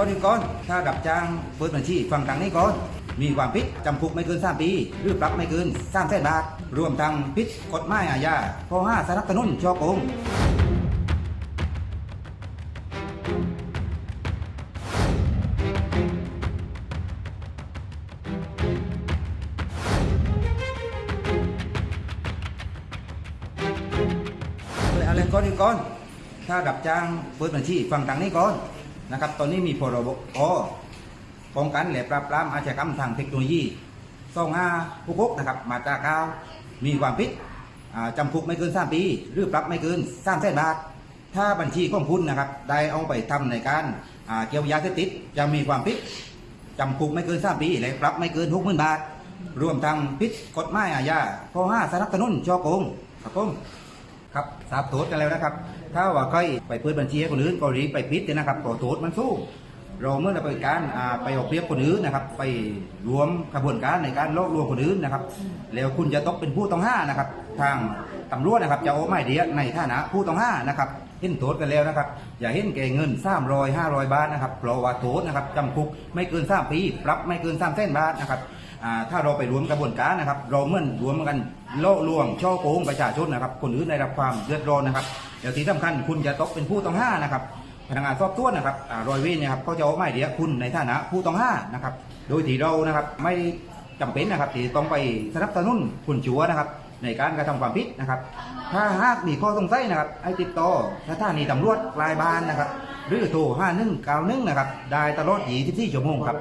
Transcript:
ก่อนอีกก่อน ถ้ารับจ้างเปิดบัญชีฟังทางนี้ก่อน มีความผิดจำคุกไม่เกิน 3 ปี หรือปรับไม่เกิน3แสนบาท รวมทั้งผิดกฎหมายอาญาข้อ5สนับสนุนช่อโกงเลยอะไรก่อนอีกก่อน ถ้ารับจ้างเปิดบัญชีฟังทางนี้ก่อน นะครับตอนนี้มีพรบอป้องกันและปราบปรามอาชญากรรมทางเทคโนโลยีต้องห้าผู้กนะครับมาตราเก้ามีความผิดอ่าจำคุกไม่เกิน 3 ปี หรือปรับไม่เกิน3แสนบาท ถ้าบัญชีของคุณนะครับได้เอาไปทำในการเกี่ยวยาเสพติดจะมีความผิดจำคุกไม่เกิน 3 ปี และปรับไม่เกิน 60,000 บาท รวมทั้งผิดกฎหมายอาญาข้อ5สนับสนุนช่อโกงครับผม ครับทราบโทษกันแล้วนะครับ ถ้าว่าใครไปเปิดบัญชีให้คนอื่นก็รีบไปปิดเลยนะครับต่อโทษมันสู้ เราเมื่อเราไปการไปเอาเปรียบคนอื่นนะครับ ไปรวมกระบวนการในการล่อลวงคนอื่นนะครับ แล้วคุณจะตกเป็นผู้ต้องห้านะครับ ทางตำรวจนะครับจะเอาหมายเดียในฐานะผู้ต้องห้านะครับเห็นโทษกันแล้วนะครับ อย่าเห็นแก่เงิน300 500บาทนะครับเพราะว่าโทษนะครับจำคุกไม่เกิน3ปีปรับไม่เกิน3แสนบาทนะครับถ้าเราไปรวมกระบวนการนะครับ เราเมื่อรวมกันโล่ลวงช่อโกงประชาชนนะครับ คนอื่นได้รับความเดือดร้อนนะครับเดี๋ยวที่สำคัญคุณจะตกเป็นผู้ต้องห้านะครับ พนักงานสอบสวนนะครับอ่ารอยเวรเนี่ยครับเขาจะเอาหมายเดียวคุณในฐานะผู้ต้องห้านะครับ โดยที่เรานะครับไม่จำเป็นนะครับที่ต้องไปสนับสนุนคุณชัวนะครับ ในการกระทำความผิดนะครับ ถ้าหากมีข้อสงสัยนะครับให้ติดต่อสถานีตำรวจปลายบ้านนะครับ หรือโทร5191นะครับได้ตลอด24ชั่วโมงครับ